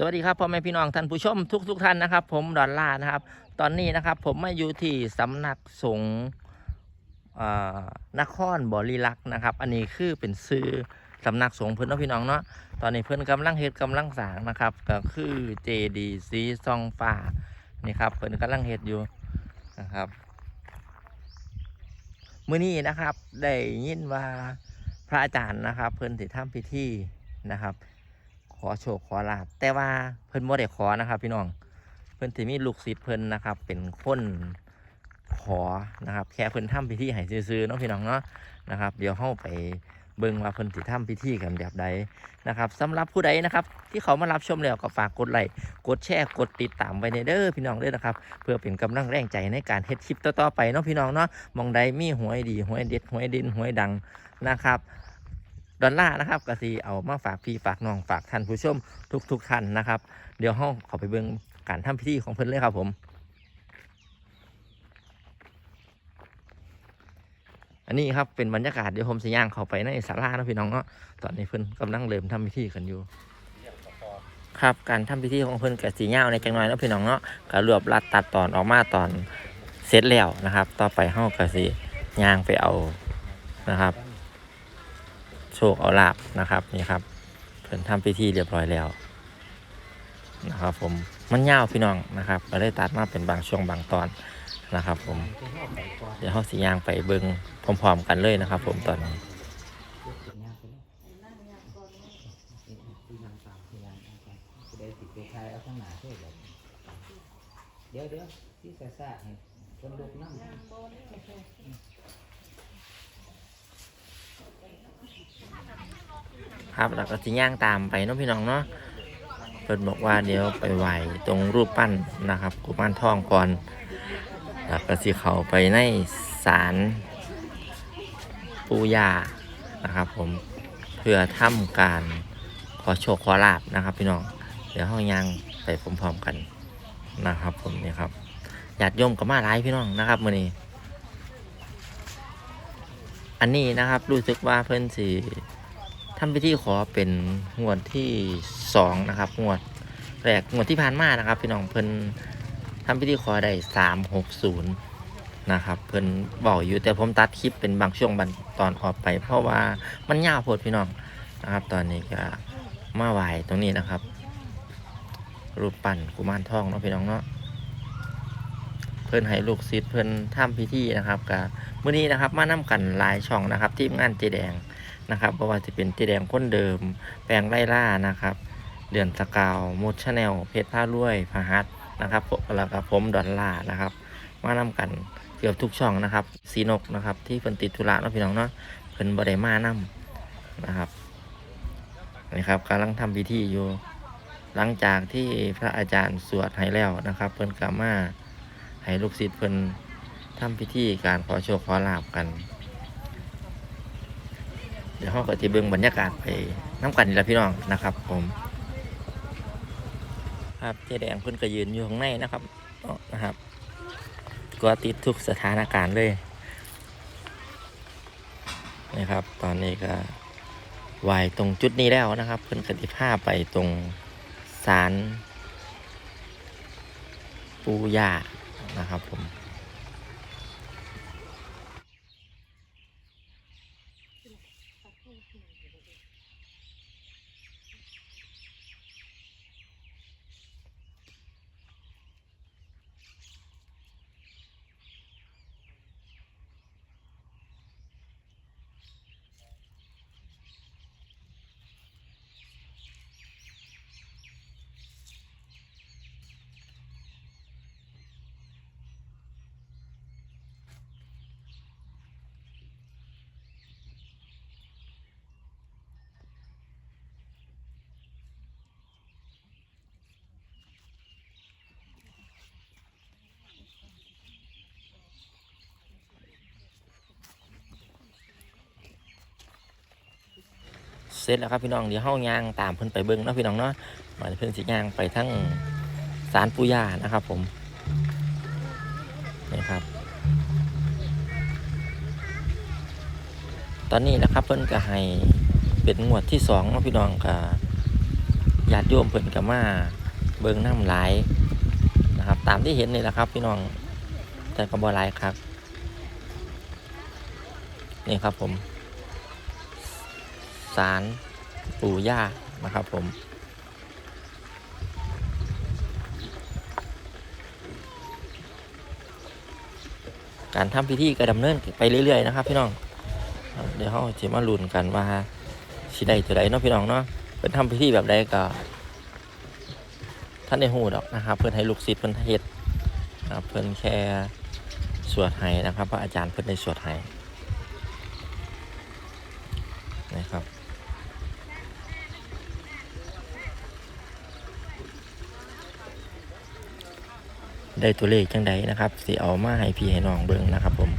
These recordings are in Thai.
สวัสดีครับพ่อแม่พี่น้องท่านผู้ชมทุกทุกๆท่านนะครับ ผมดอนล่านะครับ ตอนนี้นะครับ ผมมาอยู่ที่สำนักสงฆ์นครบริลักษ์นะครับ อันนี้คือเป็นซื้อสำนักสงฆ์เพื่อนพี่น้องเนาะตอนนี้เพื่อนกำลังเฮ็ดกำลังสางนะครับ ก็คือเจดีสีซองฟ้านี่ครับเพื่อนกำลังเฮ็ดอยู่นะครับมื้อนี้นะครับ ได้ยินว่าพระอาจารย์นะครับ เพื่อนสิทำพิธีนะครับ ขอโชคขอลาบแต่ว่าเพิ่นบ่ได้ขอนะครับ พี่น้องเพิ่นสิมีลูกศิษย์เพิ่นนะครับ เป็นคนขอนะครับ แค่เพิ่นทำพิธีให้ซื่อๆเนาะพี่น้องเนาะนะครับ เดี๋ยวเฮาไปเบิ่งว่าเพิ่นสิทำพิธีกันแบบใดนะครับสำหรับผู้ใดนะครับ ที่เขามารับชมแล้วก็ฝากกดไลค์กดแชร์กดติดตามไว้ในเด้อพี่น้องเด้อนะครับ เพื่อเป็นกำลังแรงใจในการเฮ็ดคลิปต่อๆไปเนาะพี่น้องเนาะมองใดมีหวยดีหวยเด็ดหวยดินหวยดังนะครับ ดอลลาร์นะครับกสีเอามาฝากพี่ฝากน้องฝากท่านผู้ชมทุกๆท่านนะครับ เดี๋ยวห้องขอไปเบิ่งการทำพิธีของเพิ่นเลยครับผมอันนี้ครับเป็นบรรยากาศเดี๋ยวผมสิย่างเข้าไปในศาลานะพี่น้องเนาะตอนนี้เพิ่นกำลังเริ่มทำพิธีกันอยู่ ครับการทำพิธีของเพิ่นกับสีเงาในจังหน่อยนะพี่น้องเนาะก็รวบรัดตัดตอนออกมาตอนเสร็จแล้วนะครับ ต่อไปเฮาก็สิย่างไปเอานะครับ โชคเอาลาบนะครับนี่ครับเพิ่นทำพิธีเรียบร้อยแล้วนะครับ ผมมันยาวพี่น้องนะครับก็ได้ตัดมาเป็นบางช่วงบางตอนนะครับ ผมเดี๋ยวเขาสียางไปเบิงพร้อมๆกันเลยนะครับ ผมตอนนี้เดี๋ยวเดี๋ยวที่ซาซาให้คนลุกน้ำ ครับแล้วก็สีย่างตามไปน้องพี่น้องเนาะเพิ่นบอกว่าเดี๋ยวไปไหวตรงรูปปั้นนะครับกุมารทองก่อนแล้วก็สิเขาไปในศาลปูยานะครับ ผมเพื่อทำการขอโชคขอลาบนะครับ พี่น้องเดี๋ยวเฮาย่างไปพร้อมๆกันนะครับ ผมนี่ครับญาติโยมก็มาหลายพี่น้องนะครับมื้อนี้ อันนี้นะครับรู้สึกว่าเพิ่อนสิทำพิธีขอเป็นงวดที่สองนะครับงวดแรกงวดที่ผ่านมานะครับ พี่น้องเพิ่นทำพิธีขอได้สามหกศูนย์นะครับเพิ่นบอกอยู่แต่ผมตัดคลิปเป็นบางช่วงบางตอนออกไป เพราะว่ามันยาวโพดพี่น้องนะครับ ตอนนี้ก็มาไหวตรงนี้นะครับ รูปปั้นกุมารทองเนาะพี่น้องเนาะ เพิ่นให้ลูกศิษย์เพิ่นทำพิธีนะครับกับมื่อนี้นะครับมานํกันหลายช่องนะครับ ทีมงานเจแดงนะครับเพราะว่าจะเป็นเจแดงคนเดิม แปลงไล่ล่านะครับ เดือนสกาวมดชาแนลเพชรผ้ารวยพาฮัทนะครับแล้วก็ผมดอนล่านะครับ มานํกันเกือบทุกช่องนะครับสีนกนะครับ ที่เพิ่นติดธุระเนาะพี่น้องเนาะเพิ่นบ่ได้มานํนะครับนี่ครับกำลังทำพิธีอยู่ หลังจากที่พระอาจารย์สวดให้แล้วนะครับ เพิ่นกลับมา ให้ลูกศิษย์เพิ่นทำพิธีการขอโชคขอลาบกัน เดี๋ยวเขาก็จะเบิ่งบรรยากาศไปน้ำกันนี่ละพี่น้องนะครับ ผม ครับเจ๊แดงเพิ่นก็ยืนอยู่ข้างในนะครับนะครับก็ติดทุกสถานการณ์เลยนะครับ ตอนนี้ก็ไหวตรงจุดนี้แล้วนะครับ เพิ่นกติภาไปตรงศาลปูย่า นะครับผม สร็จแล้วครับพี่น้องเดี๋ยวเฮายางตามเพิ่นไปเบิ่งเนาะพี่น้องเนาะมาเพิ่นสิยางไปทั้งศาลปู่ย่านะครับ ผมนี่ครับ ตอนนี้นะครับเพิ่นก็ให้เป็นงวดที่สองเนาะพี่น้องก็ญาติโยมเพิ่นก็มาเบิ่งน้ำหลายนะครับ ตามที่เห็นนี่แหละครับ พี่น้องแต่ก็บ่หลายครับนี่ครับผม ศาลปู่ย่านะครับผม การทำพิธีก็ดำเนินไปเรื่อยๆนะครับ พี่น้อง เดี๋ยวเราจะมาลุ้นกันว่าสิได้ตัวใดเนาะพี่น้องเนาะเป็นทำพิธีแบบใดก็ท่านได้หูดอกนะครับ เพื่อนให้ลูกศิษย์เพื่อนเฮ็ดนะครับเพื่อนแค่สวดให้นะครับพระอาจารย์เพื่อนได้สวดให้นะครับ ได้ตัวเลขจังใดนะครับสิเอามาให้พี่ให้น้องเบิ่งนะครับผม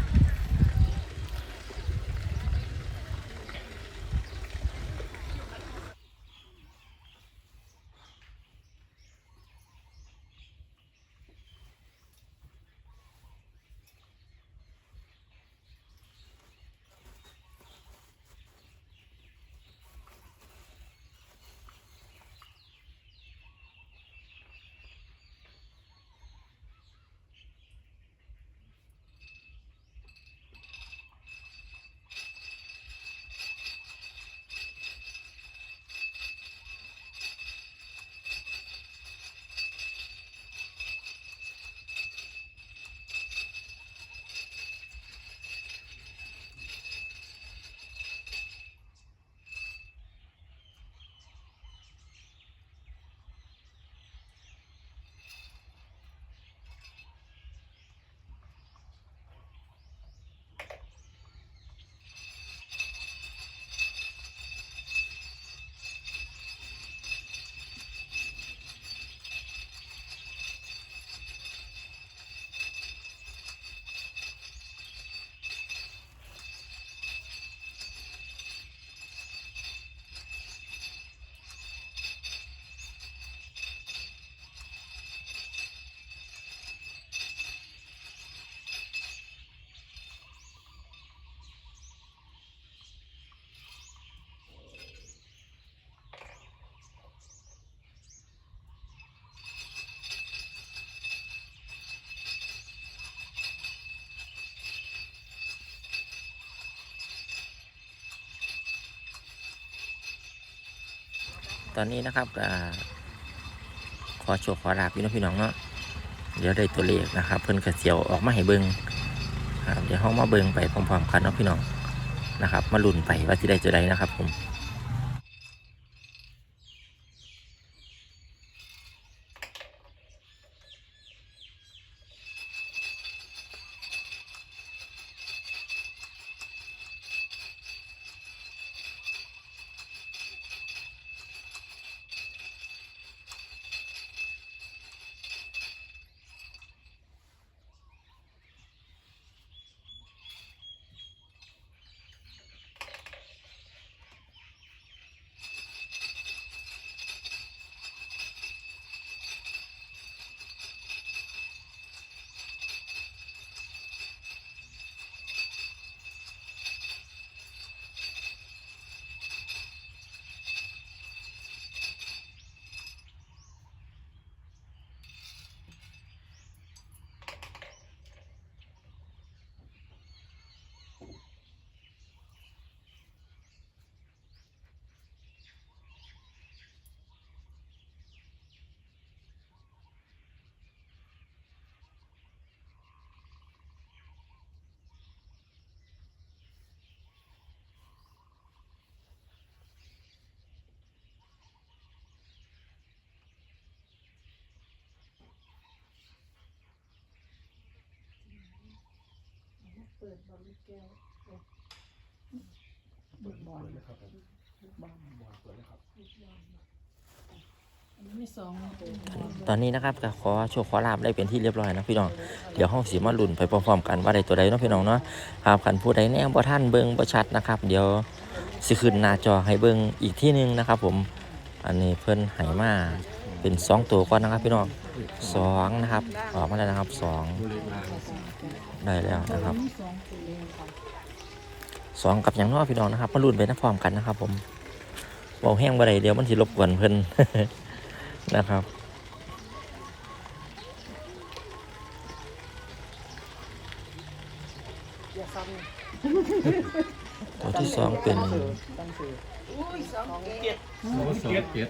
ตอนนี้นะครับขอโชว์ขอลาพี่น้องพี่น้องเนาะเดี๋ยวได้ตัวเลขนะครับ เพิ่นกระเสียวออกมาให้เบิงครับเดี๋ยวห้องมาเบิงไปพร้อมๆกันเนาะพี่น้องนะครับ มาลุ้นไปว่าที่ได้ตัวใดนะครับผม ปิดบอลลูกแก้วลูกบอลลูกบอลลูกบอลอันนี้มีสองตัวตอนนี้นะครับก็ขอโชว์ขอลาบได้เป็นที่เรียบร้อยนะพี่น้อง เดี๋ยวห้องสีมาลุ้นไปพร้อมๆกันว่าได้ตัวใดเนาะพี่น้องเนาะครับขันผู้ใดแน่บ่ท่านเบิ่งบ่ชัดนะครับ เดี๋ยวสิขึ้นหน้าจอให้เบิ่งอีกที่หนึงนะครับ ผม อันนี้เพิ่นให้มาเป็นสองตัวก่อนนะครับ พี่น้องสองนะครับออกมาแล้วนะครับสอง ได้แล้วนะครับมีสองตัวเลยค่ะสองกับอย่างน้อยพี่น้องนะครับมาลุ้นไปนะพร้อมกันนะครับ ผมเบาแห้งบ่ได้เดี๋ยวมันสิรบกวนเพิ่นนะครับตัวที่สองเป็นสองเจ็ดสองเจ็ด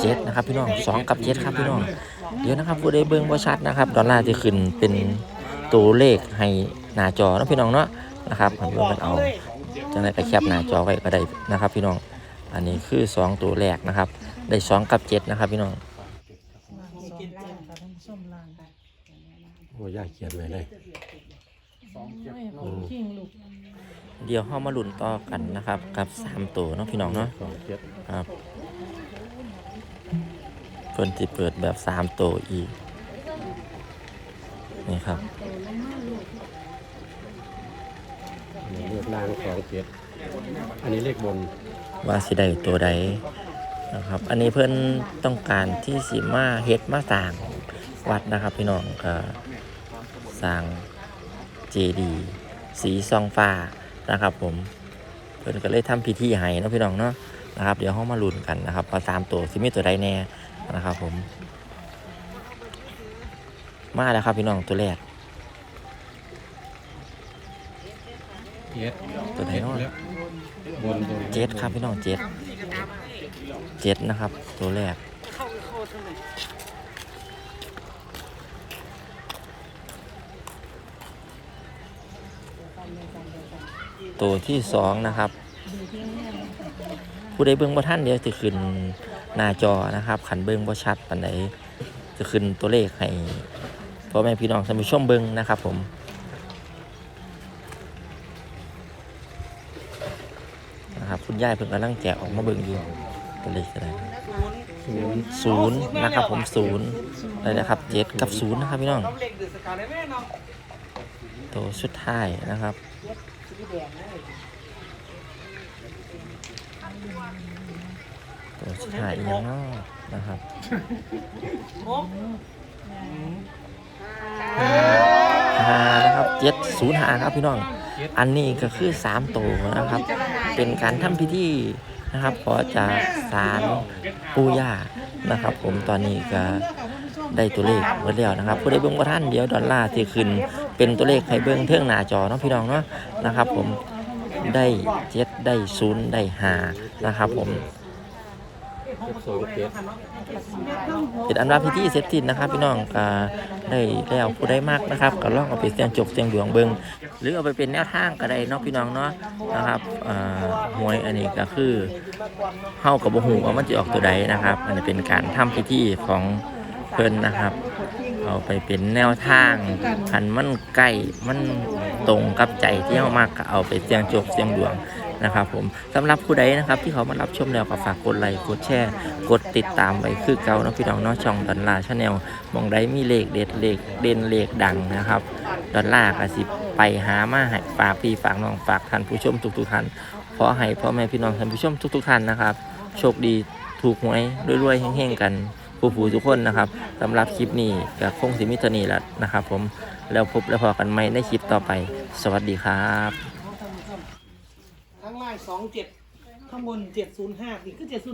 เจ็ดนะครับพี่น้องสองกับเจ็ดครับพี่น้องเดี๋ยวนะครับผู้ใดเบิ่งบ่ชัดนะครับ ดอลลาร์ที่ขึ้นเป็น ตัวเลขให้หน้าจอเนาะพี่น้องเนาะนะครับผมเบิ่งกันเอาจังไดก็แคปหน้าจอไว้ก็ได้นะครับ พี่น้องอันนี้คือสองตัวแรกนะครับ ได้สองกับเจ็ดนะครับ พี่น้องล่างสองเจ็ดค่ะท่านผู้ชมล่างโอ้ยากเขียนไว้เลยไม่ผมขิงลูกเดี๋ยวเข้ามาลุ้นต่อกันนะครับ กับสามตัวเนาะพี่น้องเนาะสองเจ็ดครับเพิ่นสิเปิดแบบสามตัวอีกนี่ครับ อันนี้เลขล่างสอง เจ็ดอันนี้เลขบนว่าสิได้ตัวใดนะครับ อันนี้เพิ่อนต้องการที่สิมาเฮ็ดมาสร้างวัดนะครับ พี่น้องก็สร้างเจดีสีซองฟ้านะครับ ผมเพิ่อนก็เลยทำพิธีให้นะพี่น้องเนาะนะครับ เดี๋ยวเฮามาลุ้นกันนะครับว่าสามตัวสิมีตัวใดแน่นะครับ ผม มาแล้วครับพี่น้องตัวแรก เจ็ดตัวไหนเนาะบนบนเจ็ดครับพี่น้องเจ็ดเจ็ดนะครับ ตัวแรกตัวที่สองนะครับ ผู้ใดเบิ่งบ่ท่านเดี๋ยวจะขึ้นหน้าจอนะครับขันเบิ่งบ่ชัดปานใดจะขึ้นตัวเลขให้พ่อแม่พี่น้องท่านผู้ชมเบิ่งนะครับผม นะครับคุณ ย่ายเพิ่งกำลังแกะออกมาเบิ่งอยู่ตัวเลขอะไรศูนย์ศูนย์นะครับผมศูนย์เลยนะครับเจ็ดกับศูนย์นะครับพี่น้องตัวสุดท้ายนะครับตัวสุดท้ายอีกอย่างนอกนะครับหกหานะครับเจ็ดศูนย์หาครับพี่น้อง อันนี้ก็คือสามตัวนะครับ เป็นการทำพิธีนะครับขอจากสารปู่ย่านะครับ ผมตอนนี้ก็ได้ตัวเลขหมดแล้วนะครับผู้ใดเบิ่งว่าท่านเดี๋ยวดอลลาร์ที่ขึ้น เป็นตัวเลขให้เบิ่งเทื่องหน้าจอเนาะพี่น้องเนาะนะครับ ผมได้เจ็ดได้ศูนย์ได้หานะครับ ผม สองเจ็ดเป็นอันว่าพิธีเสร็จสิ้นนะครับ พี่น้องก็ได้แล้วผู้ได้มากนะครับก็ลองเอาไปเสี่ยงจบเสี่ยงดวงเบิงหรือเอาไปเป็นแนวทางก็ได้นาะพี่น้องเนาะนะครับหวยอันนี้ก็คือเฮากับบ่ฮู้ว่ามันจะออกตัวใดนะครับ อันนี้เป็นการทำพิธีของเพิ่นนะครับ เอาไปเป็นแนวทางคันมันใกล้มันตรงกับใจที่เฮามากก็เอาไปเสี่ยงจบเสี่ยงดวง นะครับผมสำหรับผู้ใดนะครับที่เขามารับชมแล้วก็ฝากกดไลค์กดแชร์กดติดตามไว้คือเก่านะพี่น้องนาะช่องดอลลาชาแนลมองได้มีเลขเด็ดเลขเด่นเลขดังนะครับดอลลาร์ก็สิไปหามาให้ฝากพี่ฝากน้องฝากท่านผู้ชมทุกๆท่านขอให้พ่อแม่พี่น้องท่านผู้ชมทุกๆท่านนะครับโชคดีถูกหวยรวยๆเฮงๆกันผู้ผู้ทุกคนนะครับสำหรับคลิปนี้ก็คงสิมิตรนีแหละนะครับ ผมแล้วพบแล้วพอกันใหม่ในคลิปต่อไป สวัสดีครับ สองเจ็ดข้างบนเจ็ดศูนย์ห้าอีกคือเจ็ดศูนย์